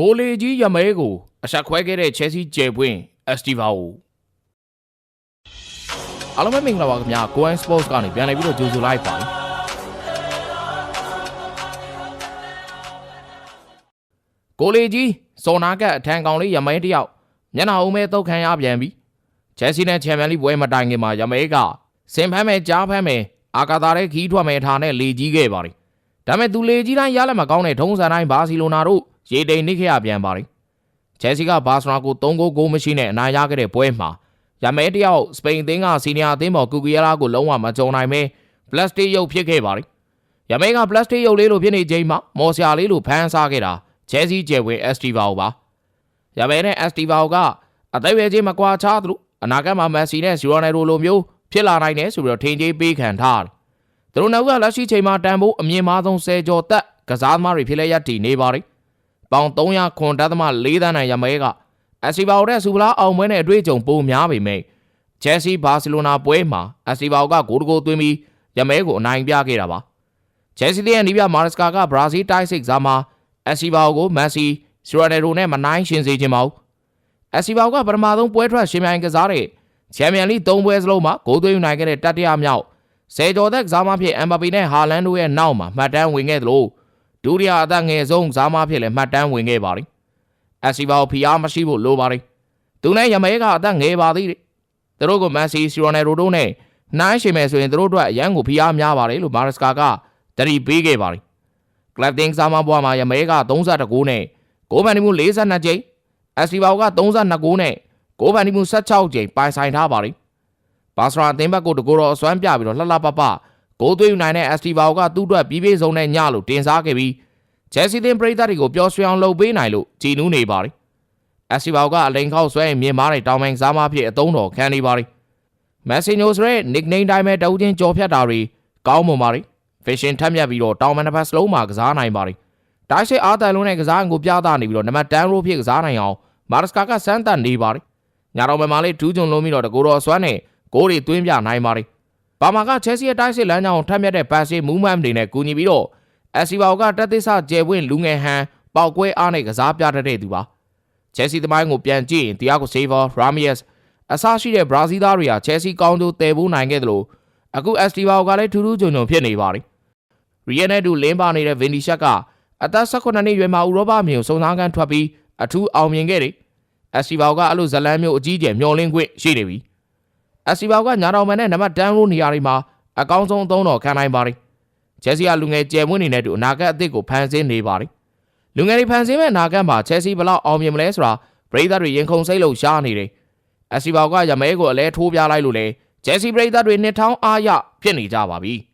ကိုလေကြီးရမဲကိုအဆက်ခွဲခဲ့တဲ့ Chelsea ကျယ်ပွင့် Estivao အားလုံးပဲမင်္ဂလာပါခင်ဗျာ Goan Sports ကနေပြန်လည်ပြီးတော့ကြိုဆိုလိုက်ပါတယ်ကိုလေကြီးစော်နာကတ်အထံကောင်လေးရမဲတစ်ယောက်မျက်နှာအုံးမဲ့တုတ်ခံရပြန်ပြီ Chelsea နဲ့ Champions League ပွဲမတိုင်ခင်မှာရမဲကစင်ဖမ်းမဲ့ကြားဖမ်းမဲ့အာကာသာတဲ့ခီးထွက်မဲ့ထားနဲ့လေကြီးခဲ့ပါတယ်ဒါပေမဲ့သူလေကြီးတိုင်းရလက်မကောင်းတဲ့ထုံးစံတိုင်းဘာစီလိုနာတို့ ရေတိန်နစ်ခဲ့ရပြန်ပါတယ်ချယ်ဆီကဘာစနာကို3ဂိုးဂိုးမရှိနဲ့အနိုင်ရခဲ့တဲ့ပွဲမှာရမဲတယောက်စပိန်အသင်းကစီနီယာအသင်းပေါ်ကူကီယာလာကိုလုံးဝမကြုံနိုင်ပဲပလတ်စတစ်ရုပ်ဖြစ်ခဲ့ပါတယ်ရမဲကပလတ်စတစ်ရုပ်လေးလိုဖြစ်နေချိန်မှာမော်ဆရာလေးလိုဖမ်းစားခဲ့တာချယ်ဆီကျယ်ဝင်အက်စတီဗာပါရမဲနဲ့အက်စတီဗာကအသက်အရွယ်ချင်းမကွာခြားသလိုအနာဂတ်မှာမက်ဆီနဲ့ဇီရိုနယ်ဒိုလိုမျိုးဖြစ်လာနိုင်တယ်ဆိုပြီးတော့ထင်ကြီးပေးခံထားတယ်သူတို့နောက်ကလက်ရှိချိန်မှာတန်ဖိုးအမြင့်မားဆုံး10ကျော်သက်ကစားသမားတွေဖြစ်လဲရတည်နေပါတယ် ပေါင်300ခွန်တက်သမ4တန်းနိုင်ရမဲကအက်စီဗာတဲ့စူပလာအောင်ပွဲနဲ့အတွေ့အကြုံပိုများပေမဲ့ချယ်ဆီဘာစီလိုနာပွဲမှာအက်စီဗာကဂိုးတကိုသွင်းပြီးရမဲကိုအနိုင်ပြခဲ့တာပါချယ်ဆီရဲ့နီးပြမာရစကာကဘရာဇီးတိုက်စစ်ကစားမှာအက်စီဗာကိုမက်ဆီစရိုနယ်ဒိုနဲ့မနိုင်ရှင်စေခြင်းမဟုတ်အက်စီဗာကပထမဆုံးပွဲထွက်ရှင်မြိုင်ကစားတဲ့ချန်ပီယံလိ3ပွဲစလုံးမှာဂိုးသွင်းယူနိုင်ခဲ့တဲ့တတိယမြောက်ဆယ်ကျော်သက်ကစားမဖြစ်အမ်ဘပီနဲ့ဟာလန်တို့ရဲ့နောက်မှာမှတ်တမ်းဝင်ခဲ့သလို ဒုတိယအသက်ငယ်ဆုံးကစားမဖြစ်လည်းမှတ်တမ်းဝင်ခဲ့ပါတယ်။အက်စီဗာကိုဖီအားမရှိဖို့လိုပါတယ်။သူနဲ့ရမဲကအသက်ငယ်ပါသေးတယ်။သူတို့ကမက်ဆီစီရိုနယ်ရိုတို့နဲ့နိုင်ရှိမယ်ဆိုရင်သူတို့အတွက်အရန်ကိုဖီအားများပါတယ်လို့မာရစကာကတတိပေးခဲ့ပါတယ်။ကလပ်တင်ကစားမဘွားမှာရမဲက32ဂိုးနဲ့ဂိုးပန်တီမှု42ကြိမ်အက်စီဗာက32ဂိုးနဲ့ဂိုးပန်တီမှု16ကြိမ်ပိုင်ဆိုင်ထားပါတယ်။ဘာစရာအသင်းဘက်ကိုတကူတော့အစွမ်းပြပြီးတော့လှလှပပ ဂိုးသွင်းယူနိုင်တဲ့အက်စတီဗာကသူ့အတွက်ပြီးပြေးဆုံးတဲ့ညလို့တင်စားခဲ့ပြီးချယ်ဆီသင်းပရိသတ်တွေကိုပျော်ရွှင်အောင်လုပ်ပေးနိုင်လို့ကြည်နူးနေပါတယ်။အက်စတီဗာကအလိန်ခောက်ဆွဲရင်မြင်မာတဲ့တောင်ပိုင်းစားမဖြစ်အသုံးတော်ခံနေပါတယ်။မက်ဆီနိုစ်ရဲ့ nickname တိုင်းပဲတဦးချင်းကြော်ဖြတ်တာတွေကောင်းမွန်ပါတယ်။ Vision ထက်မြက်ပြီးတော့တောင်မန်တစ်ဖက်စလုံးမှာကစားနိုင်ပါတယ်။တိုက်စစ်အားတန်လုံးနဲ့ကစားကိုပြသနေပြီးတော့နံပါတ်10ရိုးဖြစ်ကစားနိုင်အောင်မာရစကာကစမ်းသပ်နေပါတယ်။ညာတော်မန်မာလေးဒူးဂျွန်လုံးပြီးတော့တကူတော်ဆွမ်းနဲ့ဂိုးတွေသွင်းပြနိုင်ပါတယ်။ ဘာမာကချယ်ဆီရဲ့တိုက်စစ်လမ်းကြောင်းထက်မြက်တဲ့ပတ်စစ်မူးမမ်တွေနဲ့ကူညီပြီးတော့အက်စီဗာကတက်သစ်ဆကျယ်ပွင့်လူငယ်ဟန်ပေါက်ကွဲအားနဲ့ကစားပြတတ်တဲ့သူပါ။ချယ်ဆီသမိုင်းကိုပြန်ကြည့်ရင်တီယာကိုဆေးဗာရာမီယက်စ်အဆရှိတဲ့ဘရာဇီးသားတွေကချယ်ဆီကောင်းကျိုးတည်ဖို့နိုင်ခဲ့တယ်လို့အခုအက်စတီဗာကလည်းထူးထူးချွန်ချွန်ဖြစ်နေပါတယ်။ရီယယ်နဲ့တူလင်းပါနေတဲ့ဗင်ဒီရှက်ကအသက်18နှစ်ရွယ်မှာဥရောပမျိုးစုံစမ်းခန်းထွက်ပြီးအထူးအောင်မြင်ခဲ့တယ်။အက်စတီဗာကအဲ့လိုဇလန်မျိုးအကြီးကျယ်မျောလင်းခွင့်ရှိနေပြီ။ အက်စတီဗာကညာတော်မန်နဲ့နံပါတ်10ရိုးနေရာတွေမှာအကောင်းဆုံးအသုံးတော်ခံနိုင်ပါတယ်။ချယ်ဆီကလူငယ်ကျယ်မွေးနေတဲ့တူအနာဂတ်အသစ်ကိုဖန်ဆင်းနေပါတယ်။လူငယ်တွေဖန်ဆင်းမဲ့အနာဂတ်မှာချယ်ဆီဘလောက်အောင်မြင်မလဲဆိုတာပရိသတ်တွေရင်ခုန်စိတ်လို့ရှားနေတယ်။အက်စတီဗာကရမဲကိုအလဲထိုးပြလိုက်လို့လေချယ်ဆီပရိသတ်တွေနှစ်ထောင်းအားရဖြစ်နေကြပါပြီ။